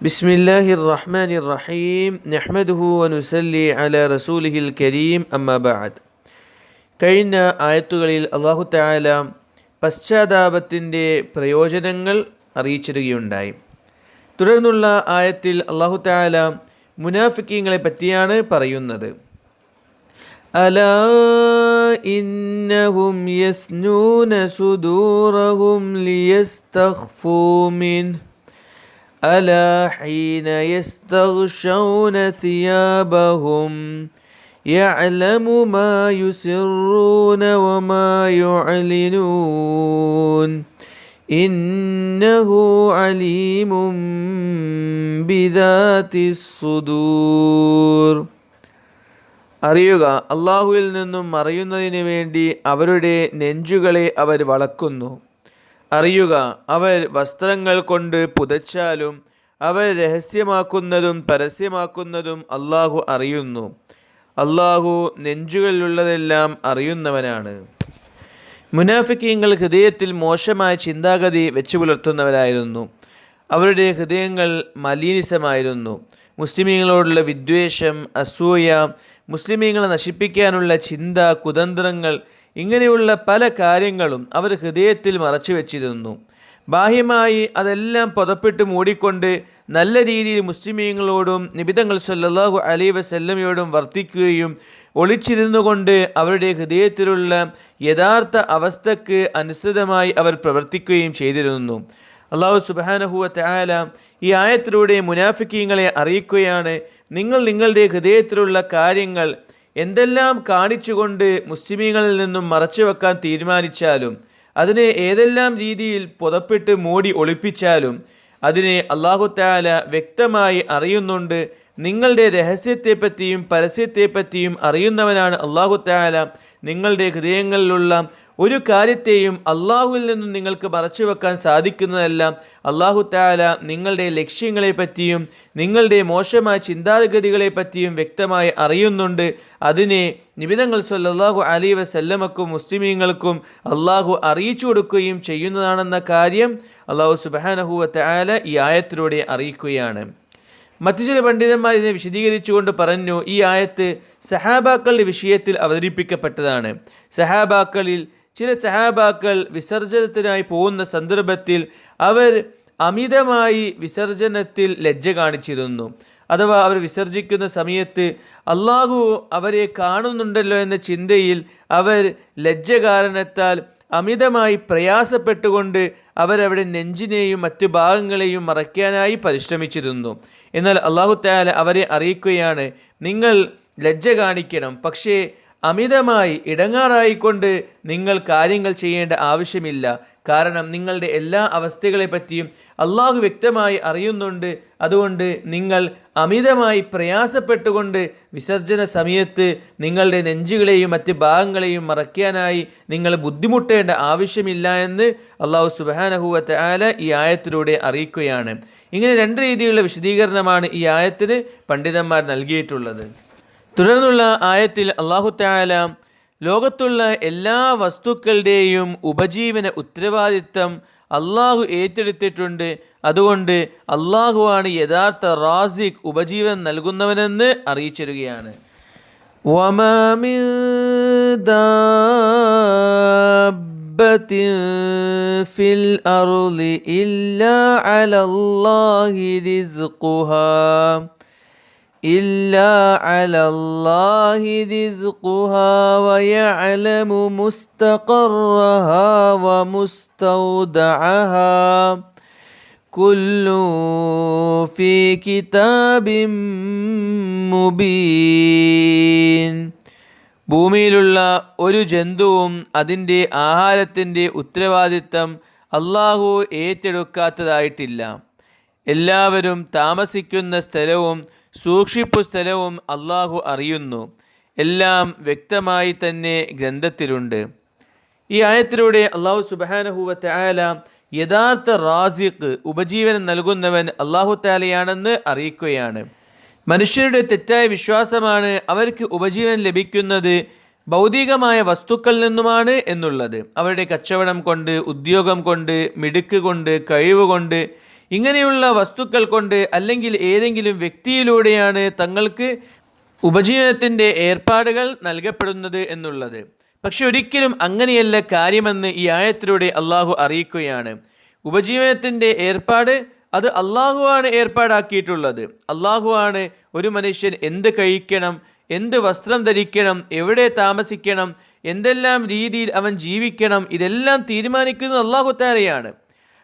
بسم الله الرحمن الرحيم نحمده ونسلي على رسوله الكريم أما بعد കഴിഞ്ഞ ആയത്തുകളിൽ അള്ളാഹു താല പശ്ചാത്താപത്തിൻ്റെ പ്രയോജനങ്ങൾ അറിയിച്ചിരുകയുണ്ടായി തുടർന്നുള്ള ആയത്തിൽ അള്ളാഹു താല മുനാഫിക്കീങ്ങളെ പറ്റിയാണ് പറയുന്നത് ألا إنهم يثنون صدورهم ليستخفوا منه ألا حين يستغشون ثيابهم يعلم ما يسرون وما يعلنون إنه عليم بذات الصدور അറിയുക അള്ളാഹുവിൽ നിന്നും മറയുന്നതിന് വേണ്ടി അവരുടെ നെഞ്ചുകളെ അവർ വളക്കുന്നു അറിയുക അവർ വസ്ത്രങ്ങൾ കൊണ്ട് പുതച്ചാലും അവർ രഹസ്യമാക്കുന്നതും പരസ്യമാക്കുന്നതും അള്ളാഹു അറിയുന്നു. അള്ളാഹു നെഞ്ചുകളിലുള്ളതെല്ലാം അറിയുന്നവനാണ്. മുനാഫിക്കീങ്ങൾ ഹൃദയത്തിൽ മോശമായ ചിന്താഗതി വെച്ചു പുലർത്തുന്നവരായിരുന്നു. അവരുടെ ഹൃദയങ്ങൾ മലീനിസമായിരുന്നു. മുസ്ലിമീങ്ങളോടുള്ള വിദ്വേഷം അസൂയ മുസ്ലിമീങ്ങളെ നശിപ്പിക്കാനുള്ള ചിന്ത കുതന്ത്രങ്ങൾ ഇങ്ങനെയുള്ള പല കാര്യങ്ങളും അവർ ഹൃദയത്തിൽ മറച്ചു വെച്ചിരുന്നു. ബാഹ്യമായി അതെല്ലാം പുതപ്പിട്ട് മൂടിക്കൊണ്ട് നല്ല രീതിയിൽ മുസ്ലിമീങ്ങളോടും നിബിതങ്ങൾ സല്ലാഹു അലി വസല്ലമയോടും വർത്തിക്കുകയും ഒളിച്ചിരുന്നു കൊണ്ട് അവരുടെ ഹൃദയത്തിലുള്ള യഥാർത്ഥ അവസ്ഥക്ക് അനുസൃതമായി അവർ പ്രവർത്തിക്കുകയും ചെയ്തിരുന്നു. അള്ളാഹു സുബാനഹുവ തയാല ഈ ആയത്തിലൂടെ മുനാഫിക്കീങ്ങളെ അറിയിക്കുകയാണ് നിങ്ങൾ നിങ്ങളുടെ ഹൃദയത്തിലുള്ള കാര്യങ്ങൾ എന്തെല്ലാം കാണിച്ചുകൊണ്ട് മുസ്ലിമീങ്ങളിൽ നിന്നും മറച്ചു വെക്കാൻ തീരുമാനിച്ചാലും അതിനെ ഏതെല്ലാം രീതിയിൽ പുതപ്പിട്ട് മൂടി ഒളിപ്പിച്ചാലും അതിനെ അള്ളാഹു താല വ്യക്തമായി അറിയുന്നുണ്ട്. നിങ്ങളുടെ രഹസ്യത്തെപ്പറ്റിയും പരസ്യത്തെപ്പറ്റിയും അറിയുന്നവനാണ് അള്ളാഹു താല നിങ്ങളുടെ ഹൃദയങ്ങളിലുള്ള ഒരു കാര്യത്തെയും അള്ളാഹുവിൽ നിന്നും നിങ്ങൾക്ക് മറച്ചു വെക്കാൻ സാധിക്കുന്നതെല്ലാം. അള്ളാഹു താല നിങ്ങളുടെ ലക്ഷ്യങ്ങളെ പറ്റിയും നിങ്ങളുടെ മോശമായ ചിന്താഗതികളെ പറ്റിയും വ്യക്തമായി അറിയുന്നുണ്ട്. അതിനെ നിബിതങ്ങൾ സല്ലാഹു അലി വസല്ലമക്കും മുസ്ലിമീങ്ങൾക്കും അള്ളാഹു അറിയിച്ചു കൊടുക്കുകയും ചെയ്യുന്നതാണെന്ന കാര്യം അള്ളാഹു സുബാനഹുവ താല ഈ ആയത്തിലൂടെ അറിയിക്കുകയാണ്. മറ്റു ചില പണ്ഡിതന്മാർ ഇതിനെ വിശദീകരിച്ചുകൊണ്ട് പറഞ്ഞു ഈ ആയത്ത് സഹാബാക്കളുടെ വിഷയത്തിൽ അവതരിപ്പിക്കപ്പെട്ടതാണ്. സഹാബാക്കളിൽ ചില സഹാബാക്കൾ വിസർജനത്തിനായി പോകുന്ന സന്ദർഭത്തിൽ അവർ അമിതമായി വിസർജനത്തിൽ ലജ്ജ കാണിച്ചിരുന്നു. അഥവാ അവർ വിസർജിക്കുന്ന സമയത്ത് അള്ളാഹു അവരെ കാണുന്നുണ്ടല്ലോ എന്ന ചിന്തയിൽ അവർ ലജ്ജ കാരണത്താൽ അമിതമായി പ്രയാസപ്പെട്ടുകൊണ്ട് അവരവിടെ നെഞ്ചിനെയും മറ്റു ഭാഗങ്ങളെയും മറയ്ക്കാനായി പരിശ്രമിച്ചിരുന്നു. എന്നാൽ അള്ളാഹു താല അവരെ അറിയിക്കുകയാണ് നിങ്ങൾ ലജ്ജ കാണിക്കണം. പക്ഷേ അമിതമായി ഇടങ്ങാറായിക്കൊണ്ട് നിങ്ങൾ കാര്യങ്ങൾ ചെയ്യേണ്ട ആവശ്യമില്ല. കാരണം നിങ്ങളുടെ എല്ലാ അവസ്ഥകളെ പറ്റിയും അള്ളാഹു വ്യക്തമായി അറിയുന്നുണ്ട്. അതുകൊണ്ട് നിങ്ങൾ അമിതമായി പ്രയാസപ്പെട്ടുകൊണ്ട് വിസർജന സമയത്ത് നിങ്ങളുടെ നെഞ്ചുകളെയും മറ്റ് ഭാഗങ്ങളെയും മറയ്ക്കാനായി നിങ്ങൾ ബുദ്ധിമുട്ടേണ്ട ആവശ്യമില്ല എന്ന് അള്ളാഹു സുബാനഹുവത്ത് ആല ഈ ആയത്തിലൂടെ അറിയിക്കുകയാണ്. ഇങ്ങനെ രണ്ട് രീതിയിലുള്ള വിശദീകരണമാണ് ഈ ആയത്തിന് പണ്ഡിതന്മാർ നൽകിയിട്ടുള്ളത്. തുടർന്നുള്ള ആയത്തിൽ അള്ളാഹുത്താല ലോകത്തുള്ള എല്ലാ വസ്തുക്കളുടെയും ഉപജീവന ഉത്തരവാദിത്തം അള്ളാഹു ഏറ്റെടുത്തിട്ടുണ്ട്. അതുകൊണ്ട് അള്ളാഹുവാണ് യഥാർത്ഥ റാസിഖ് ഉപജീവനം നൽകുന്നവനെന്ന് അറിയിച്ചിരുകയാണ് ഫിൽ ഇല്ല അലല്ലാഹി إلا على الله رزقها إلا على الله رزقها ويعلم مستقرها ومستودعها كل في كتاب مبين ഭൂമിയിലുള്ള ഒരു ജന്തുവും അതിൻ്റെ ആഹാരത്തിൻ്റെ ഉത്തരവാദിത്തം അള്ളാഹു ഏറ്റെടുക്കാത്തതായിട്ടില്ല എല്ലാവരും താമസിക്കുന്ന സ്ഥലവും സൂക്ഷിപ്പു സ്ഥലവും അള്ളാഹു അറിയുന്നു. എല്ലാം വ്യക്തമായി തന്നെ ഗ്രന്ഥത്തിലുണ്ട്. ഈ ആയത്തിലൂടെ അള്ളാഹു സുബാനഹുവത്തെ ആല യഥാർത്ഥ റാസിഖ് ഉപജീവനം നൽകുന്നവൻ അള്ളാഹു താലയാണെന്ന് അറിയിക്കുകയാണ്. മനുഷ്യരുടെ തെറ്റായ വിശ്വാസമാണ് അവർക്ക് ഉപജീവനം ലഭിക്കുന്നത് ഭൗതികമായ വസ്തുക്കളിൽ നിന്നുമാണ് എന്നുള്ളത്. അവരുടെ കച്ചവടം കൊണ്ട് ഉദ്യോഗം കൊണ്ട് മിടുക്ക് കൊണ്ട് കഴിവ് കൊണ്ട് ഇങ്ങനെയുള്ള വസ്തുക്കൾ കൊണ്ട് അല്ലെങ്കിൽ ഏതെങ്കിലും വ്യക്തിയിലൂടെയാണ് തങ്ങൾക്ക് ഉപജീവനത്തിന്റെ ഏർപ്പാടുകൾ നൽകപ്പെടുന്നത് എന്നുള്ളത്. പക്ഷെ ഒരിക്കലും അങ്ങനെയല്ല കാര്യമെന്ന് ഈ ആയത്തിലൂടെ അള്ളാഹു അറിയിക്കുകയാണ്. ഉപജീവനത്തിന്റെ ഏർപ്പാട് അത് അള്ളാഹുവാണ് ഏർപ്പാടാക്കിയിട്ടുള്ളത്. അള്ളാഹുവാണ് ഒരു മനുഷ്യൻ എന്ത് കഴിക്കണം എന്ത് വസ്ത്രം ധരിക്കണം എവിടെ താമസിക്കണം എന്തെല്ലാം രീതിയിൽ അവൻ ജീവിക്കണം ഇതെല്ലാം തീരുമാനിക്കുന്നത് അള്ളാഹു താരയാണ്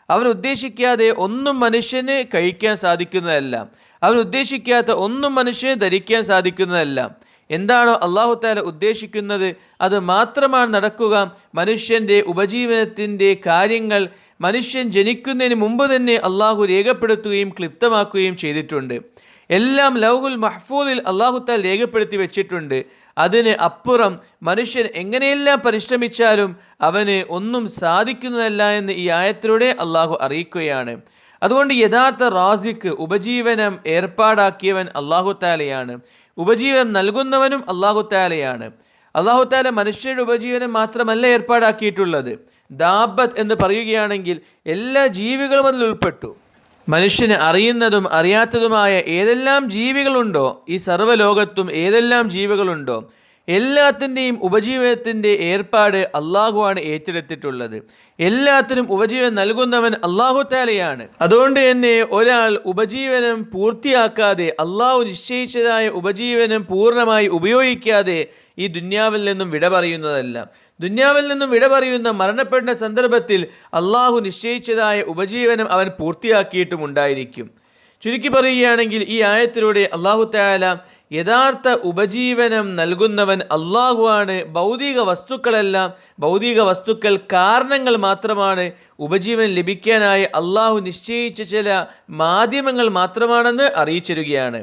അവൻ ഉദ്ദേശിക്കാതെ ഒന്നും മനുഷ്യന് കഴിക്കാൻ സാധിക്കുന്നതല്ല. അവൻ ഉദ്ദേശിക്കാത്ത ഒന്നും മനുഷ്യന് ധരിക്കാൻ സാധിക്കുന്നതല്ല. എന്താണോ അള്ളാഹു താല ഉദ്ദേശിക്കുന്നത്? അത് മാത്രമാണ് നടക്കുക. മനുഷ്യന്റെ ഉപജീവനത്തിന്റെ കാര്യങ്ങൾ മനുഷ്യൻ ജനിക്കുന്നതിന് മുമ്പ് തന്നെ അള്ളാഹു രേഖപ്പെടുത്തുകയും ക്ലിപ്തമാക്കുകയും ചെയ്തിട്ടുണ്ട്. എല്ലാം ലൗഹുൽ മഹ്ഫൂദിൽ അള്ളാഹു താൽ രേഖപ്പെടുത്തി വെച്ചിട്ടുണ്ട്. അതിന് അപ്പുറം മനുഷ്യൻ എങ്ങനെയെല്ലാം പരിശ്രമിച്ചാലും അവന് ഒന്നും സാധിക്കുന്നതല്ല എന്ന് ഈ ആയത്തിലൂടെ അള്ളാഹു അറിയിക്കുകയാണ്. അതുകൊണ്ട് യഥാർത്ഥ റാസിക്ക് ഉപജീവനം ഏർപ്പാടാക്കിയവൻ അള്ളാഹു താലയാണ് ഉപജീവനം നൽകുന്നവനും അള്ളാഹു താലയാണ് അള്ളാഹു താല മനുഷ്യരുടെ ഉപജീവനം മാത്രമല്ല ഏർപ്പാടാക്കിയിട്ടുള്ളത്. ദാബത്ത് എന്ന് പറയുകയാണെങ്കിൽ എല്ലാ ജീവികളും അതിൽ ഉൾപ്പെട്ടു. മനുഷ്യന് അറിയുന്നതും അറിയാത്തതുമായ ഏതെല്ലാം ജീവികളുണ്ടോ ഈ സർവലോകത്തും ഏതെല്ലാം ജീവികളുണ്ടോ എല്ലാത്തിന്റെയും ഉപജീവനത്തിന്റെ ഏർപ്പാട് അള്ളാഹുവാണ് ഏറ്റെടുത്തിട്ടുള്ളത്. എല്ലാത്തിനും ഉപജീവനം നൽകുന്നവൻ അള്ളാഹു താലയാണ് അതുകൊണ്ട് തന്നെ ഒരാൾ ഉപജീവനം പൂർത്തിയാക്കാതെ അള്ളാഹു നിശ്ചയിച്ചതായ ഉപജീവനം പൂർണമായി ഉപയോഗിക്കാതെ ഈ ദുന്യാവിൽ നിന്നും വിട പറയുന്നതല്ല. ദുന്യാവിൽ നിന്നും വിട പറയുന്ന മരണപ്പെടുന്ന സന്ദർഭത്തിൽ അള്ളാഹു നിശ്ചയിച്ചതായ ഉപജീവനം അവൻ പൂർത്തിയാക്കിയിട്ടും ഉണ്ടായിരിക്കും. ചുരുക്കി പറയുകയാണെങ്കിൽ ഈ ആയത്തിലൂടെ അള്ളാഹു താല യഥാർത്ഥ ഉപജീവനം നൽകുന്നവൻ അള്ളാഹുവാണ് ഭൗതിക വസ്തുക്കളെല്ലാം ഭൗതിക വസ്തുക്കൾ കാരണങ്ങൾ മാത്രമാണ് ഉപജീവനം ലഭിക്കാനായി അള്ളാഹു നിശ്ചയിച്ച ചില മാധ്യമങ്ങൾ മാത്രമാണെന്ന് അറിയിച്ചിരുകയാണ്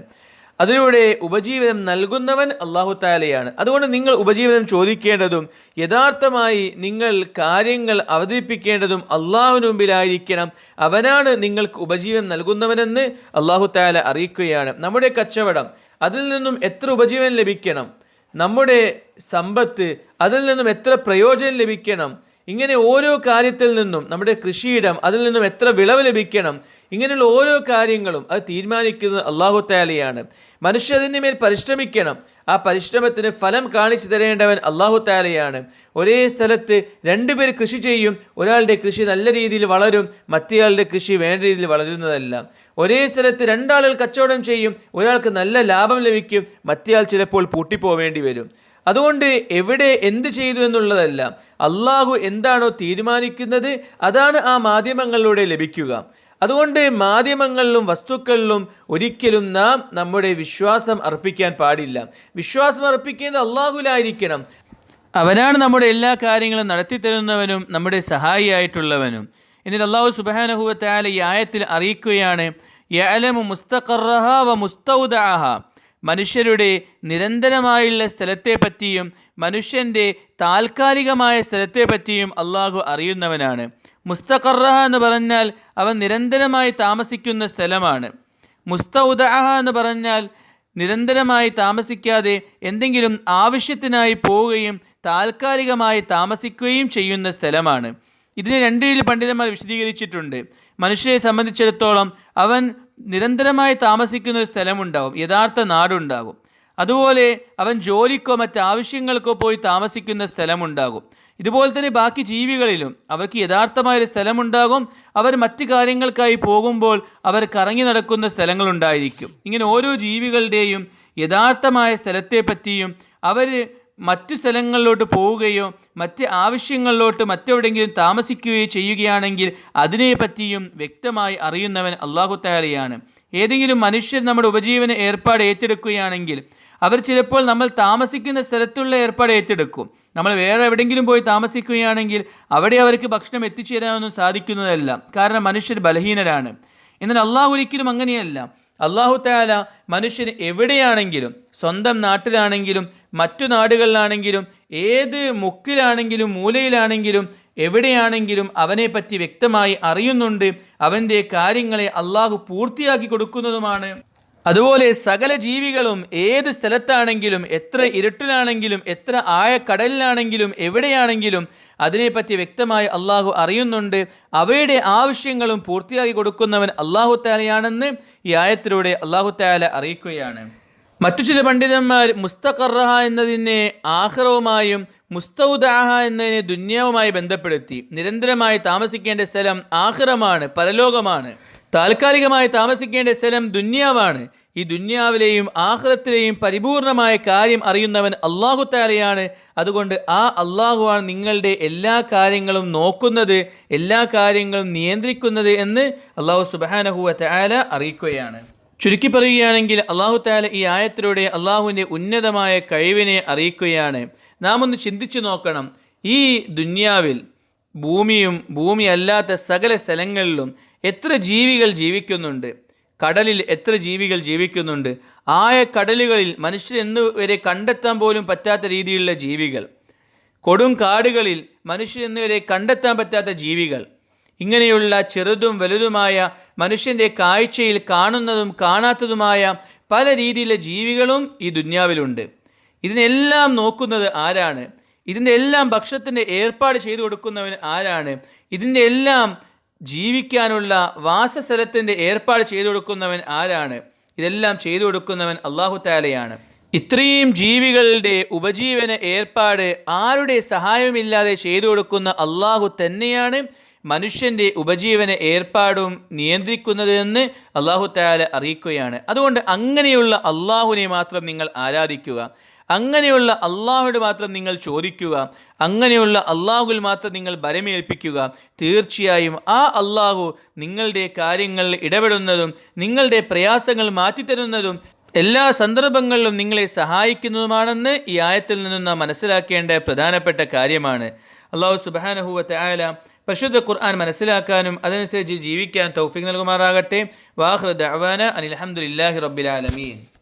അതിലൂടെ ഉപജീവനം നൽകുന്നവൻ അള്ളാഹു താലയാണ് അതുകൊണ്ട് നിങ്ങൾ ഉപജീവനം ചോദിക്കേണ്ടതും യഥാർത്ഥമായി നിങ്ങൾ കാര്യങ്ങൾ അവതരിപ്പിക്കേണ്ടതും അള്ളാഹുവിന് മുമ്പിലായിരിക്കണം. അവനാണ് നിങ്ങൾക്ക് ഉപജീവനം നൽകുന്നവനെന്ന് അള്ളാഹു താല അറിയിക്കുകയാണ്. നമ്മുടെ കച്ചവടം അതിൽ നിന്നും എത്ര ഉപജീവനം ലഭിക്കണം? നമ്മുടെ സമ്പത്ത് അതിൽ നിന്നും എത്ര പ്രയോജനം ലഭിക്കണം? ഇങ്ങനെ ഓരോ കാര്യത്തിൽ നിന്നും നമ്മുടെ കൃഷിയിടം അതിൽ നിന്നും എത്ര വിളവ് ലഭിക്കണം? ഇങ്ങനെയുള്ള ഓരോ കാര്യങ്ങളും അത് തീരുമാനിക്കുന്നത് അള്ളാഹു താലയാണ് മനുഷ്യ അതിന്റെ മേൽ പരിശ്രമിക്കണം. ആ പരിശ്രമത്തിന് ഫലം കാണിച്ചു തരേണ്ടവൻ അള്ളാഹു താലയാണ് ഒരേ സ്ഥലത്ത് രണ്ടുപേർ കൃഷി ചെയ്യും. ഒരാളുടെ കൃഷി നല്ല രീതിയിൽ വളരും. മറ്റേയാളുടെ കൃഷി വേണ്ട രീതിയിൽ വളരുന്നതല്ല. ഒരേ സ്ഥലത്ത് രണ്ടാളുകൾ കച്ചവടം ചെയ്യും. ഒരാൾക്ക് നല്ല ലാഭം ലഭിക്കും. മറ്റേയാൾ ചിലപ്പോൾ പൂട്ടിപ്പോവേണ്ടി വരും. അതുകൊണ്ട് എവിടെ എന്ത് ചെയ്തു എന്നുള്ളതല്ല. അള്ളാഹു എന്താണോ തീരുമാനിക്കുന്നത് അതാണ് ആ മാധ്യമങ്ങളിലൂടെ ലഭിക്കുക. അതുകൊണ്ട് മാധ്യമങ്ങളിലും വസ്തുക്കളിലും ഒരിക്കലും നാം നമ്മുടെ വിശ്വാസം അർപ്പിക്കാൻ പാടില്ല. വിശ്വാസം അർപ്പിക്കേണ്ടത് അള്ളാഹുലായിരിക്കണം അവനാണ് നമ്മുടെ എല്ലാ കാര്യങ്ങളും നടത്തി തരുന്നവനും നമ്മുടെ സഹായിയായിട്ടുള്ളവനും. എന്നിട്ട് അള്ളാഹു സുബാനഹുവത്തായ ഈ ആയത്തിൽ അറിയിക്കുകയാണ് വ മനുഷ്യരുടെ നിരന്തരമായുള്ള സ്ഥലത്തെ പറ്റിയും മനുഷ്യന്റെ താൽക്കാലികമായ സ്ഥലത്തെ പറ്റിയും അള്ളാഹു അറിയുന്നവനാണ്. മുസ്തഖറഹ എന്ന് പറഞ്ഞാൽ അവൻ നിരന്തരമായി താമസിക്കുന്ന സ്ഥലമാണ്. മുസ്തൗദഅഹ എന്ന് പറഞ്ഞാൽ നിരന്തരമായി താമസിക്കാതെ എന്തെങ്കിലും ആവശ്യത്തിനായി പോവുകയും താൽക്കാലികമായി താമസിക്കുകയും ചെയ്യുന്ന സ്ഥലമാണ്. ഇതിനെ രണ്ട് രീതിയിൽ പണ്ഡിതന്മാർ വിശദീകരിച്ചിട്ടുണ്ട്. മനുഷ്യരെ സംബന്ധിച്ചിടത്തോളം അവൻ നിരന്തരമായി താമസിക്കുന്ന ഒരു സ്ഥലമുണ്ടാവും യഥാർത്ഥ നാടുണ്ടാകും. അതുപോലെ അവൻ ജോലിക്കോ മറ്റാവശ്യങ്ങൾക്കോ പോയി താമസിക്കുന്ന സ്ഥലമുണ്ടാകും. ഇതുപോലെ തന്നെ ബാക്കി ജീവികളിലും അവർക്ക് യഥാർത്ഥമായൊരു സ്ഥലമുണ്ടാകും. അവർ മറ്റു കാര്യങ്ങൾക്കായി പോകുമ്പോൾ അവർ കറങ്ങി നടക്കുന്ന സ്ഥലങ്ങളുണ്ടായിരിക്കും. ഇങ്ങനെ ഓരോ ജീവികളുടെയും യഥാർത്ഥമായ സ്ഥലത്തെപ്പറ്റിയും അവർ മറ്റു സ്ഥലങ്ങളിലോട്ട് പോവുകയോ മറ്റ് ആവശ്യങ്ങളിലോട്ട് മറ്റെവിടെയെങ്കിലും താമസിക്കുകയോ ചെയ്യുകയാണെങ്കിൽ അതിനെപ്പറ്റിയും വ്യക്തമായി അറിയുന്നവൻ അള്ളാഹു താലയാണ് ഏതെങ്കിലും മനുഷ്യർ നമ്മുടെ ഉപജീവന ഏർപ്പാട് ഏറ്റെടുക്കുകയാണെങ്കിൽ അവർ ചിലപ്പോൾ നമ്മൾ താമസിക്കുന്ന സ്ഥലത്തുള്ള ഏർപ്പാട് ഏറ്റെടുക്കും. നമ്മൾ വേറെ എവിടെയെങ്കിലും പോയി താമസിക്കുകയാണെങ്കിൽ അവിടെ അവർക്ക് ഭക്ഷണം എത്തിച്ചേരാനൊന്നും സാധിക്കുന്നതല്ല. കാരണം മനുഷ്യർ ബലഹീനരാണ്. എന്നാൽ അള്ളാഹു ഒരിക്കലും അങ്ങനെയല്ല. അള്ളാഹു താല മനുഷ്യന് എവിടെയാണെങ്കിലും സ്വന്തം നാട്ടിലാണെങ്കിലും മറ്റു നാടുകളിലാണെങ്കിലും ഏത് മുക്കിലാണെങ്കിലും മൂലയിലാണെങ്കിലും എവിടെയാണെങ്കിലും അവനെപ്പറ്റി വ്യക്തമായി അറിയുന്നുണ്ട്. അവന്റെ കാര്യങ്ങളെ അള്ളാഹു പൂർത്തിയാക്കി കൊടുക്കുന്നതുമാണ്. അതുപോലെ സകല ജീവികളും ഏത് സ്ഥലത്താണെങ്കിലും എത്ര ഇരുട്ടിലാണെങ്കിലും എത്ര ആയ കടലിലാണെങ്കിലും എവിടെയാണെങ്കിലും അതിനെപ്പറ്റി വ്യക്തമായി അള്ളാഹു അറിയുന്നുണ്ട്. അവയുടെ ആവശ്യങ്ങളും പൂർത്തിയാക്കി കൊടുക്കുന്നവൻ അള്ളാഹു താലയാണെന്ന് ഈ ആയത്തിലൂടെ അള്ളാഹു താല അറിയിക്കുകയാണ്. മറ്റു ചില പണ്ഡിതന്മാർ മുസ്തഖറഹ എന്നതിനെ ആഹ്റവുമായും മുസ്തൗദാഹ എന്നതിനെ ദുന്യാവുമായി ബന്ധപ്പെടുത്തി നിരന്തരമായി താമസിക്കേണ്ട സ്ഥലം ആഹ്റമാണ് പരലോകമാണ്. താൽക്കാലികമായി താമസിക്കേണ്ട സ്ഥലം ദുന്യാവാണ്. ഈ ദുന്യാവിലെയും ആഹ്റത്തിലെയും പരിപൂർണമായ കാര്യം അറിയുന്നവൻ അള്ളാഹു താലയാണ് അതുകൊണ്ട് ആ അള്ളാഹുവാണ് നിങ്ങളുടെ എല്ലാ കാര്യങ്ങളും നോക്കുന്നത് എല്ലാ കാര്യങ്ങളും നിയന്ത്രിക്കുന്നത് എന്ന് അള്ളാഹു സുബാനഹുവ താല അറിയിക്കുകയാണ്. ചുരുക്കി പറയുകയാണെങ്കിൽ അള്ളാഹു താല ഈ ആയത്തിലൂടെ അള്ളാഹുവിന്റെ ഉന്നതമായ കഴിവിനെ അറിയിക്കുകയാണ്. നാം ഒന്ന് ചിന്തിച്ചു നോക്കണം. ഈ ദുന്യാവിൽ ഭൂമിയും ഭൂമി അല്ലാത്ത സകല സ്ഥലങ്ങളിലും എത്ര ജീവികൾ ജീവിക്കുന്നുണ്ട്? കടലിൽ എത്ര ജീവികൾ ജീവിക്കുന്നുണ്ട്? ആയ കടലുകളിൽ മനുഷ്യർ എന്ന് വരെ കണ്ടെത്താൻ പോലും പറ്റാത്ത രീതിയിലുള്ള ജീവികൾ. കൊടും കാടുകളിൽ മനുഷ്യർ എന്ന് വരെ കണ്ടെത്താൻ പറ്റാത്ത ജീവികൾ. ഇങ്ങനെയുള്ള ചെറുതും വലുതുമായ മനുഷ്യന്റെ കാഴ്ചയിൽ കാണുന്നതും കാണാത്തതുമായ പല രീതിയിലെ ജീവികളും ഈ ദുന്യാവിലുണ്ട്. ഇതിനെല്ലാം നോക്കുന്നത് ആരാണ്? ഇതിന്റെ എല്ലാം ഭക്ഷണത്തിന്റെ ഏർപ്പാട് ചെയ്തു കൊടുക്കുന്നവൻ ആരാണ്? ഇതിന്റെ എല്ലാം ജീവിക്കാനുള്ള വാസസ്ഥലത്തിന്റെ ഏർപ്പാട് ചെയ്തു കൊടുക്കുന്നവൻ ആരാണ്? ഇതെല്ലാം ചെയ്തു കൊടുക്കുന്നവൻ അള്ളാഹു താലയാണ് ഇത്രയും ജീവികളുടെ ഉപജീവന ഏർപ്പാട് ആരുടെ സഹായമില്ലാതെ ചെയ്തു കൊടുക്കുന്ന അള്ളാഹു തന്നെയാണ്. മനുഷ്യന്റെ ഉപജീവന ഏർപ്പാടും നിയന്ത്രിക്കുന്നത് എന്ന് അള്ളാഹു താല അറിയിക്കുകയാണ്. അതുകൊണ്ട് അങ്ങനെയുള്ള അള്ളാഹുവിനെ മാത്രം നിങ്ങൾ ആരാധിക്കുക. അങ്ങനെയുള്ള അള്ളാഹുവിനോട് മാത്രം നിങ്ങൾ ചോദിക്കുക. അങ്ങനെയുള്ള അള്ളാഹുവിൽ മാത്രം നിങ്ങൾ ഭരമേൽപ്പിക്കുക. തീർച്ചയായും ആ അള്ളാഹു നിങ്ങളുടെ കാര്യങ്ങൾ ഇടപെടുന്നതും നിങ്ങളുടെ പ്രയാസങ്ങൾ മാറ്റിത്തരുന്നതും എല്ലാ സന്ദർഭങ്ങളിലും നിങ്ങളെ സഹായിക്കുന്നതുമാണെന്ന് ഈ ആയത്തിൽ നിന്നും നാം മനസ്സിലാക്കേണ്ട പ്രധാനപ്പെട്ട കാര്യമാണ്. അള്ളാഹു സുബാനഹുവ ആയ പരിശുദ്ധ ഖുർആൻ മനസ്സിലാക്കാനും അതനുസരിച്ച് ജീവിക്കാൻ തൗഫീഖ് നൽകുമാറാകട്ടെ. വാഹൃദ് അവാന അനിൽ അഹമ്മദില്ലാഹി റബ്ബിലാലമീൻ